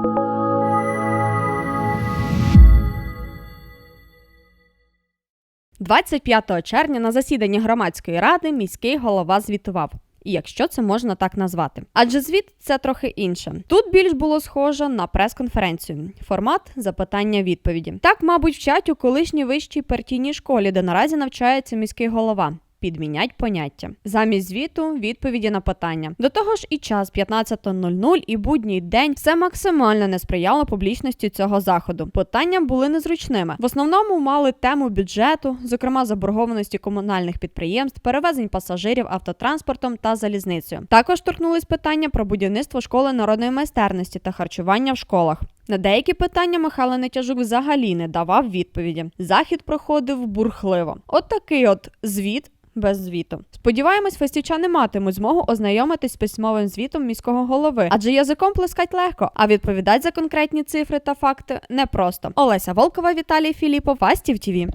– 25 червня на засіданні громадської ради міський голова звітував. І якщо це можна так назвати, адже звіт це трохи інше. Тут більш було схоже на прес-конференцію. Формат запитання-відповіді. Так, мабуть, вчать у колишній вищій партійній школі, де наразі навчається міський голова. Підмінять поняття замість звіту відповіді на питання. До того ж, і час 15.00 і будній день все максимально не сприяло публічності цього заходу. Питання були незручними. В основному мали тему бюджету, зокрема заборгованості комунальних підприємств, перевезень пасажирів автотранспортом та залізницею. Також торкнулись питання про будівництво школи народної майстерності та харчування в школах. На деякі питання Михайло Нетяжук взагалі не давав відповіді. Захід проходив бурхливо. От такий от звіт. Без звіту. Сподіваємось, фестівчани матимуть змогу ознайомитись з письмовим звітом міського голови, адже язиком плескать легко, а відповідати за конкретні цифри та факти непросто. Олеся Волкова, Віталій Філіпов, Астів ТІВІ.